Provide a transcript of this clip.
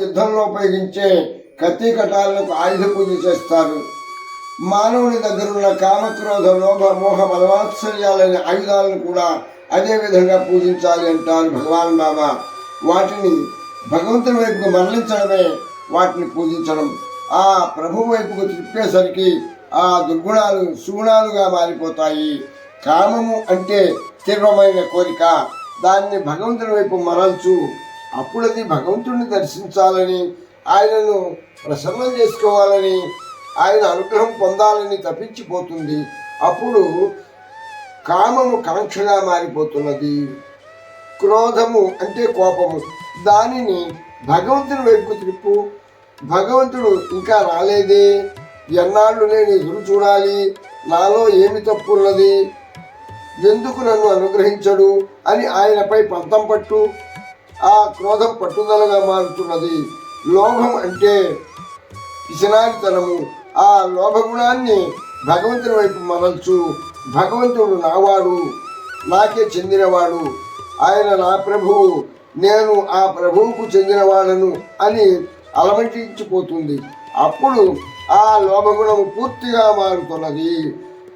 యుద్ధంలో ఉపయోగించే కత్తి కటాలకు ఆయుధ పూజ చేస్తారు. మానవుని దగ్గరున్న కామక్రోధ లోభ మోహ బలవాత్సర్యాలనే ఆయుధాలను కూడా అదే విధంగా పూజించాలి అంటారు భగవాన్ బాబా. వాటిని భగవంతుని వైపుకు మరలించడమే వాటిని పూజించడం. ఆ ప్రభు వైపుకు తిప్పేసరికి ఆ దుర్గుణాలు సుగుణాలుగా మారిపోతాయి. కామము అంటే తీవ్రమైన కోరిక. దాన్ని భగవంతుని వైపు మరల్చు అప్పుడది భగవంతుడిని దర్శించాలని ఆయనను ప్రసన్నం చేసుకోవాలని ఆయన అనుగ్రహం పొందాలని తప్పించిపోతుంది అప్పుడు కామము కాంక్షగా మారిపోతున్నది. క్రోధము అంటే కోపము. దానిని భగవంతుని వైపు త్రిప్పు భగవంతుడు ఇంకా రాలేదే? ఎన్నాళ్ళు నేను ఎదురు చూడాలి? నాలో ఏమి తప్పు ఉన్నది ఎందుకు నన్ను అనుగ్రహించడు? అని ఆయనపై పంతం పట్టు. ఆ క్రోధం పట్టుదలగా మారుతున్నది. లోభం అంటే పిసినారితనము. ఆ లోభగుణాన్ని భగవంతుని వైపు మరల్చు. భగవంతుడు నావాడు నాకే చెందినవాడు. ఆయన నా ప్రభువు నేను ఆ ప్రభువుకు చెందినవాడను అని అలమటించిపోతుంది. అప్పుడు ఆ లోభగుణము పూర్తిగా మారుతున్నది.